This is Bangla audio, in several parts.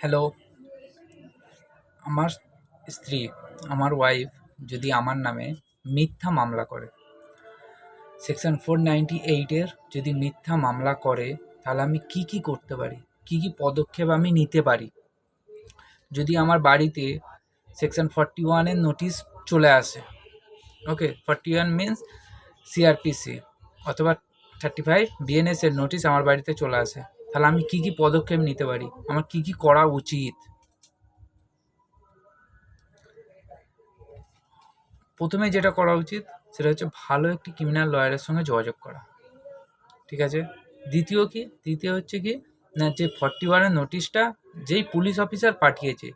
হ্যালো, আমার স্ত্রী, আমার ওয়াইফ যদি আমার নামে মিথ্যা মামলা করে সেকশন ফোর নাইনটি এইটের যদি মিথ্যা মামলা করে, তাহলে আমি কি কি করতে পারি? কি কি পদক্ষেপ আমি নিতে পারি? যদি আমার বাড়িতে সেকশন ফর্টি ওয়ানের নোটিশ চলে আসে okay forty one means CRPC অথবা থার্টি ফাইভ বিএনএস এর নোটিশ আমার বাড়িতে চলে আসে। তাহলে আমি কি কি পদক্ষেপ নিতে পারি? আমার কি কি করা উচিত? প্রথমে যেটা করা উচিত, সেটা হচ্ছে ভালো একটি ক্রিমিনাল লয়ারের সঙ্গে যোগাযোগ করা। ঠিক আছে? দ্বিতীয় কি? দ্বিতীয় হচ্ছে কি, না, যে ফর্টি ওয়ানের নোটিশটা যেই পুলিশ অফিসার পাঠিয়েছে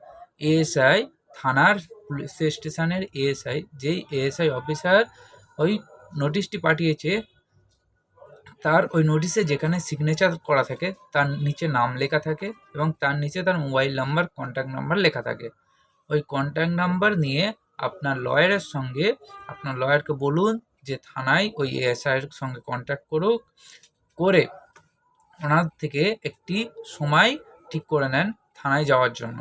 এএসআই থানার পুলিশ স্টেশনের এএসআই যেই এএসআই অফিসার ওই নোটিশটি পাঠিয়েছে তার ওই নোটিশে যেখানে সিগনেচার করা থাকে, তার নিচে নাম লেখা থাকে এবং তার নিচে তার মোবাইল নাম্বার কন্ট্যাক্ট নাম্বার লেখা থাকে। ওই কন্ট্যাক্ট নাম্বার নিয়ে আপনার লয়ারের সঙ্গে, আপনার লয়ারকে বলুন যে থানায় ওই এএসআইয়ের সঙ্গে কন্ট্যাক্ট করুক, করে ওনার থেকে একটি সময় ঠিক করে নেন থানায় যাওয়ার জন্য।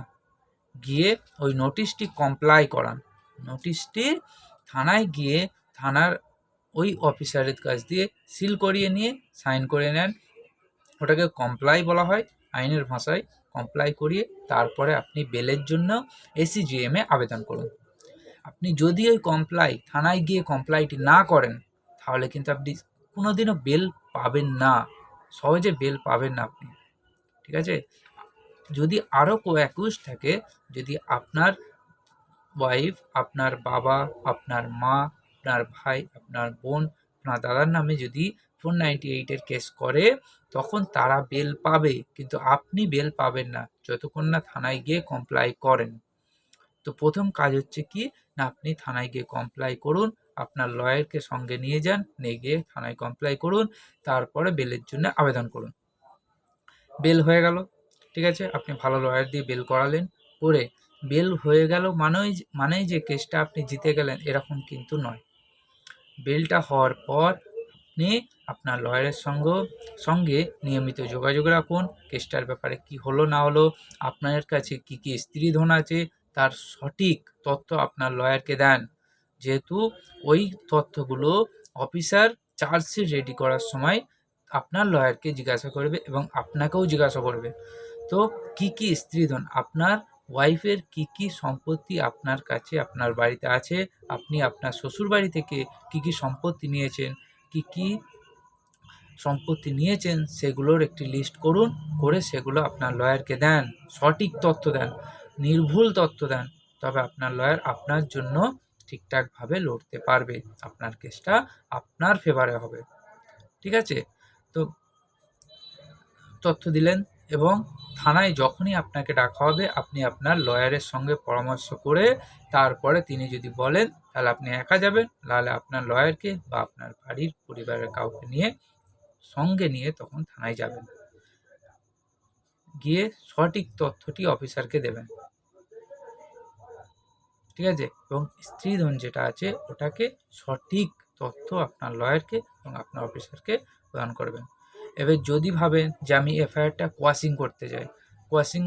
গিয়ে ওই নোটিশটি কমপ্লাই করান। নোটিশটি থানায় গিয়ে থানার ওই অফিসারের কাছ দিয়ে সিল করিয়ে নিয়ে, সাইন করে নেন। ওটাকে কমপ্লাই বলা হয়, আইনের ভাষায় কমপ্লাই করিয়ে তারপরে আপনি বেলের জন্য এসিজিএমে আবেদন করুন। আপনি যদি ওই কমপ্লাই থানায় গিয়ে কমপ্লাইটি না করেন, তাহলে কিন্তু আপনি কোনোদিনও বেল পাবেন না। সহজে বেল পাবেন না আপনি। ঠিক আছে? যদি আরও কো অ্যাকুজ থাকে, যদি আপনার ওয়াইফ আপনার বাবা, আপনার মা আপনার ভাই, আপনার বোন, আপনার দাদার নামে যদি ফোর নাইনটি এইটের কেস করে, তখন তারা বেল পাবে। কিন্তু আপনি বেল পাবেন না। যতক্ষণ না থানায় গিয়ে কমপ্লাই করেন। তো প্রথম কাজ হচ্ছে কি? না, আপনি থানায় গিয়ে কমপ্লাই করুন। আপনার লয়ারকে সঙ্গে নিয়ে যান, নিয়ে গিয়ে থানায় কমপ্লাই করুন। তারপরে বেলের জন্য আবেদন করুন। বেল হয়ে গেল। ঠিক আছে? আপনি ভালো লয়ার দিয়ে বেল করালেন। করে বেল হয়ে গেল মানেই মানেই যে কেসটা আপনি জিতে গেলেন, এরকম কিন্তু নয়। বেলটা হওয়ার পর আপনি আপনার লয়ারের সঙ্গে সঙ্গে নিয়মিত যোগাযোগ রাখুন। কেসটার ব্যাপারে কি হলো, না হলো, আপনার কাছে কি কি স্ত্রীধন আছে, তার সঠিক তথ্য আপনার লয়ারকে দেন। যেহেতু ওই তথ্যগুলো অফিসার চার্জশিট রেডি করার সময় আপনার লয়ারকে জিজ্ঞাসা করবে এবং আপনাকেও জিজ্ঞাসা করবে। তো কি কি স্ত্রীধন আপনার ওয়াইফের কি কি সম্পত্তি আপনার কাছে, আপনার বাড়িতে আছে? আপনি আপনার শ্বশুর বাড়ি থেকে কি কি সম্পত্তি নিয়েছেন? কি কি সম্পত্তি নিয়েছেন সেগুলোর একটি লিস্ট করুন, করে সেগুলো আপনার লয়ারকে দেন। সঠিক তথ্য দেন, নির্ভুল তথ্য দেন, তবে আপনার লয়ার আপনার জন্য ঠিকঠাকভাবে লড়তে পারবে। আপনার কেসটা আপনার ফেভারে হবে। ঠিক আছে? তো তথ্য দিলেন? এবং থানায় যখনই আপনাকে ডাকা হবে, আপনি আপনার লয়ারের সঙ্গে পরামর্শ করে তারপরে তিনি যদি বলেন, তাহলে আপনি একা যাবেন। নাহলে আপনার লয়ারকে বা আপনার বাড়ির পরিবারের কাউকে নিয়ে, সঙ্গে নিয়ে তখন থানায় যাবেন। গিয়ে সঠিক তথ্যটি অফিসারকে দেবেন। ঠিক আছে? এবং স্ত্রীধন যেটা আছে, ওটাকে সঠিক তথ্য আপনার লয়ারকে এবং আপনার অফিসারকে প্রদান করবেন। এবার যদি ভাবেন যে আমি এফআইআরটা কোয়াশিং করতে চাই কোয়াশিং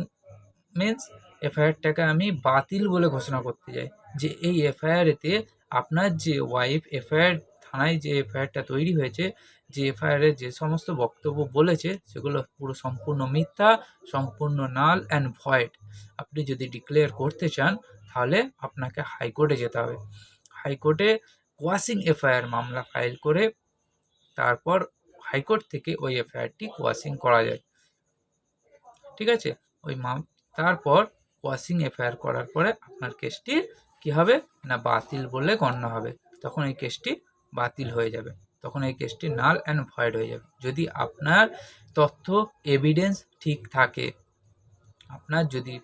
মিন্স এফআইআরটাকে আমি বাতিল বলে ঘোষণা করতে চাই যে এই এফআইআরেতে আপনার যে ওয়াইফ এফআইআর থানায় যে এফআইআরটা তৈরি হয়েছে, যে এফআইআরে যে সমস্ত বক্তব্য বলেছে, সেগুলো পুরো সম্পূর্ণ মিথ্যা, সম্পূর্ণ নাল অ্যান্ড ভয়েড আপনি যদি ডিক্লেয়ার করতে চান, তাহলে আপনাকে হাইকোর্টে যেতে হবে। হাইকোর্টে কোয়াশিং এফআইআর মামলা ফাইল করে, তারপর হাইকোর্ট থেকে ওই এফআইআরটি কোয়াশিং করা যায়। ঠিক আছে? ওই মাম তারপর কোয়াশিং এফআইআর করার পরে আপনার কেসটি কী হবে? না, বাতিল বলে গণ্য হবে। তখন এই কেসটি বাতিল হয়ে যাবে। তখন এই কেসটি নাল অ্যান্ড ভয়েড হয়ে যাবে। যদি আপনার তথ্য, এভিডেন্স ঠিক থাকে, আপনার যদি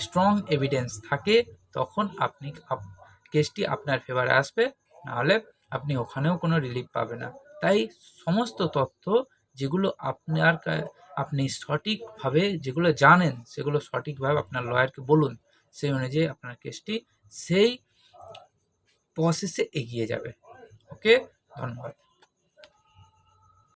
স্ট্রং এভিডেন্স থাকে, তখন আপনি আপ- কেসটি আপনার ফেভারে আসবে। নাহলে আপনি ওখানেও কোনো রিলিফ পাবে না। তাই সমস্ত তথ্য যেগুলো আপনার আপনি সঠিকভাবে যেগুলো জানেন, সেগুলো সঠিকভাবে আপনার লয়ারকে বলুন, সেই অনুযায়ী আপনার কেসটি সেই প্রসেসে এগিয়ে যাবে। ওকে? ধন্যবাদ।